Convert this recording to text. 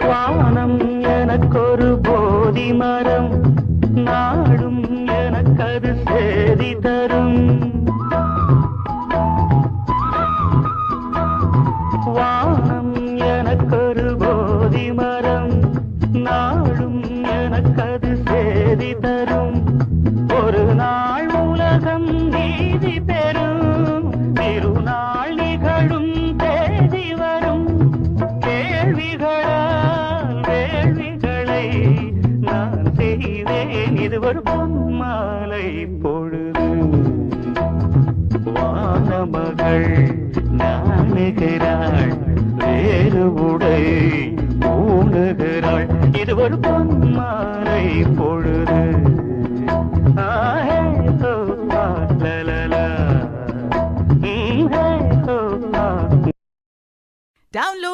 வானம் எனக்கொரு போதி மரம் நாடும் எனக்கது சேதி தரும். வானம் எனக்கொரு போதி மரம் நாடும் எனக்கது சேதி தரும். இது ஒரு பொன்மாலை பொழுது வானமகள் நாணுகிறாள் வேறு உடை ஊணுகிறாள். இது ஒரு பொன்மாலை பொழுது Download